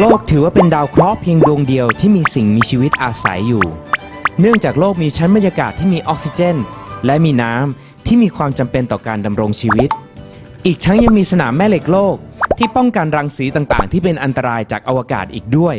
โลกถือว่าเป็นดาวเคราะห์เพียงดวงเดียวที่มีสิ่งมีชีวิตอาศัยอยู่ เนื่องจากโลกมีชั้นบรรยากาศที่มีออกซิเจน และมีน้ำที่มีความจำเป็นต่อการดำรงชีวิต อีกทั้งยังมีสนามแม่เหล็กโลกที่ป้องกันรังสีต่างๆ ที่เป็นอันตรายจากอวกาศอีกด้วย